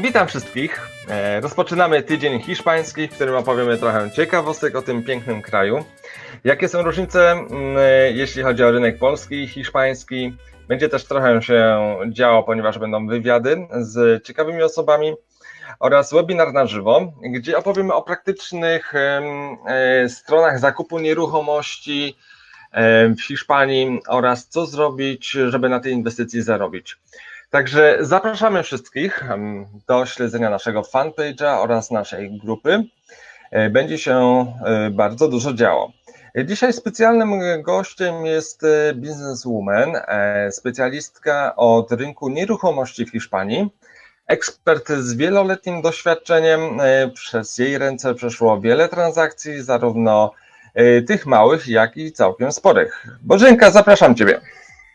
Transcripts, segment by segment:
Witam wszystkich. E, Rozpoczynamy tydzień hiszpański, w którym opowiemy trochę ciekawostek o tym pięknym kraju. Jakie są różnice, mm, e, jeśli chodzi o rynek polski i hiszpański? Będzie też trochę się działo, ponieważ będą wywiady z ciekawymi osobami oraz webinar na żywo, gdzie opowiemy o praktycznych e, stronach zakupu nieruchomości w Hiszpanii oraz co zrobić, żeby na tej inwestycji zarobić. Także zapraszamy wszystkich do śledzenia naszego fanpage'a oraz naszej grupy. E, Będzie się e, bardzo dużo działo. Dzisiaj specjalnym gościem jest e, bizneswoman, specjalistka od rynku nieruchomości w Hiszpanii, ekspert z wieloletnim doświadczeniem. Przez jej ręce przeszło wiele transakcji, zarówno tych małych, jak i całkiem sporych. Bożenka, zapraszam Ciebie.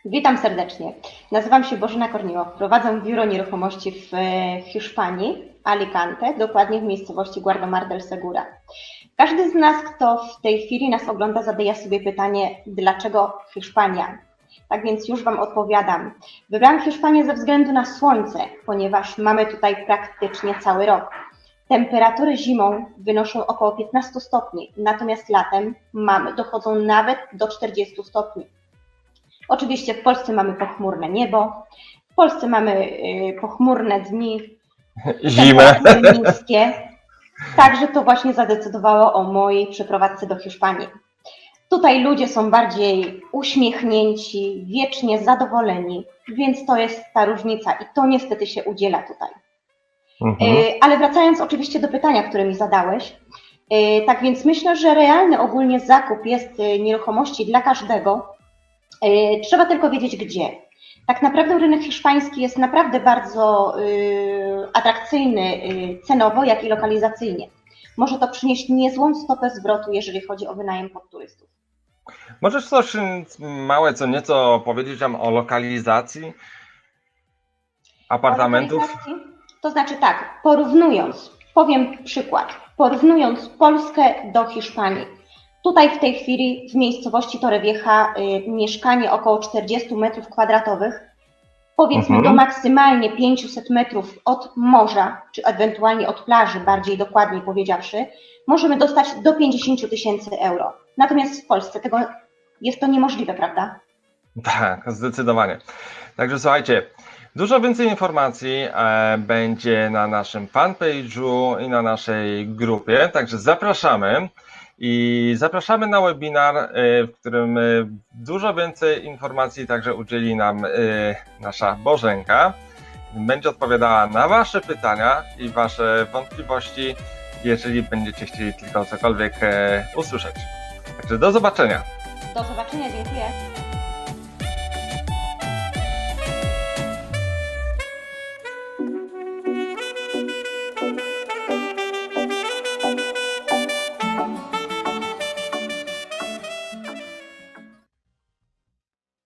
Witam serdecznie. Nazywam się Bożena Korniło. Prowadzę biuro nieruchomości w e, Hiszpanii, Alicante, dokładnie w miejscowości Guardomar del Segura. Każdy z nas, kto w tej chwili nas ogląda, zadaje sobie pytanie, dlaczego Hiszpania? Tak więc już Wam odpowiadam. Wybrałam Hiszpanię ze względu na słońce, ponieważ mamy tutaj praktycznie cały rok. Temperatury zimą wynoszą około 15 stopni, natomiast latem mamy, dochodzą nawet do 40 stopni. Oczywiście w Polsce mamy pochmurne niebo, w Polsce mamy y, pochmurne dni, Zimę. niskie. Także to właśnie zadecydowało o mojej przeprowadzce do Hiszpanii. Tutaj ludzie są bardziej uśmiechnięci, wiecznie zadowoleni, więc to jest ta różnica i to niestety się udziela tutaj. Mhm. Y, Ale wracając oczywiście do pytania, które mi zadałeś, y, tak więc myślę, że realny ogólnie zakup jest nieruchomości dla każdego. Y, Trzeba tylko wiedzieć gdzie. Tak naprawdę rynek hiszpański jest naprawdę bardzo y, atrakcyjny y, cenowo, jak i lokalizacyjnie. Może to przynieść niezłą stopę zwrotu, jeżeli chodzi o wynajem pod turystów. Możesz coś mm, małe, co nieco powiedzieć nam o lokalizacji apartamentów? Lokalizacji? To znaczy tak, porównując, powiem przykład, porównując Polskę do Hiszpanii. Tutaj w tej chwili w miejscowości Torrevieja y, mieszkanie około 40 metrów kwadratowych, powiedzmy Mhm. do maksymalnie 500 metrów od morza, czy ewentualnie od plaży, bardziej dokładniej powiedziawszy, możemy dostać do 50 tysięcy euro. Natomiast w Polsce tego jest to niemożliwe, prawda? Tak, zdecydowanie. Także słuchajcie, dużo więcej informacji e, będzie na naszym fanpage'u i na naszej grupie, także zapraszamy. I zapraszamy na webinar, e, w którym e, dużo więcej informacji także udzieli nam e, nasza Bożenka. Będzie odpowiadała na Wasze pytania i Wasze wątpliwości, jeżeli będziecie chcieli tylko cokolwiek usłyszeć. Także do zobaczenia. Do zobaczenia, dziękuję.